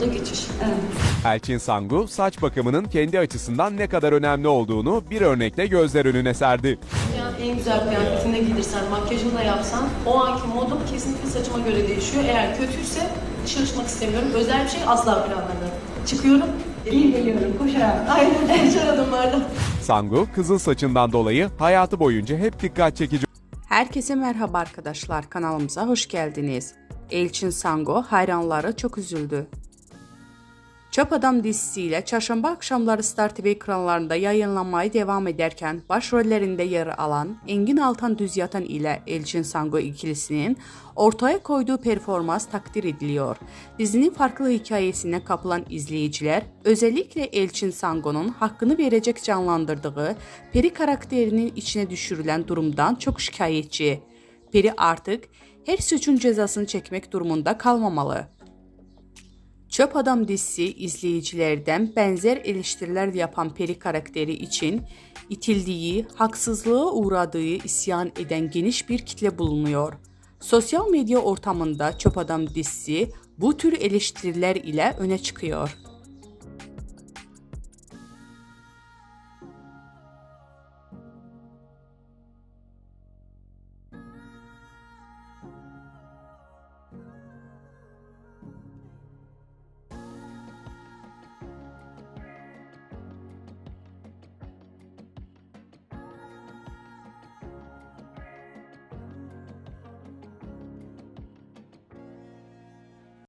moda geçiş. Elçin Sangu, saç bakımının kendi açısından ne kadar önemli olduğunu bir örnekle gözler önüne serdi. Yani en güzel kıyafetini de giydirsen, makyajını da yapsan o anki modum kesinlikle saçıma göre değişiyor. Eğer kötüyse çıkmak istemiyorum. Özel bir şey asla planlamıyorum. Çıkıyorum. İyi geliyorum koşarak. Aynen koşar adımlarla. Sangu, kızıl saçından dolayı hayatı boyunca hep dikkat çekici Herkese merhaba arkadaşlar kanalımıza hoş geldiniz. Elçin Sango hayranları çok üzüldü. Çöp Adam dizisiyle çarşamba akşamları Star TV ekranlarında yayınlanmaya devam ederken başrollerinde yer alan Engin Altan Düzyatan ile Elçin Sango ikilisinin ortaya koyduğu performans takdir ediliyor. Dizinin farklı hikayesine kapılan izleyiciler özellikle Elçin Sango'nun hakkını verecek canlandırdığı Peri karakterinin içine düşürülen durumdan çok şikayetçi. Peri artık her suçun cezasını çekmek durumunda kalmamalı. Çöp Adam dizisi izleyicilerden benzer eleştiriler yapan Peri karakteri için itildiği, haksızlığa uğradığı isyan eden geniş bir kitle bulunuyor. Sosyal medya ortamında Çöp Adam dizisi bu tür eleştiriler ile öne çıkıyor.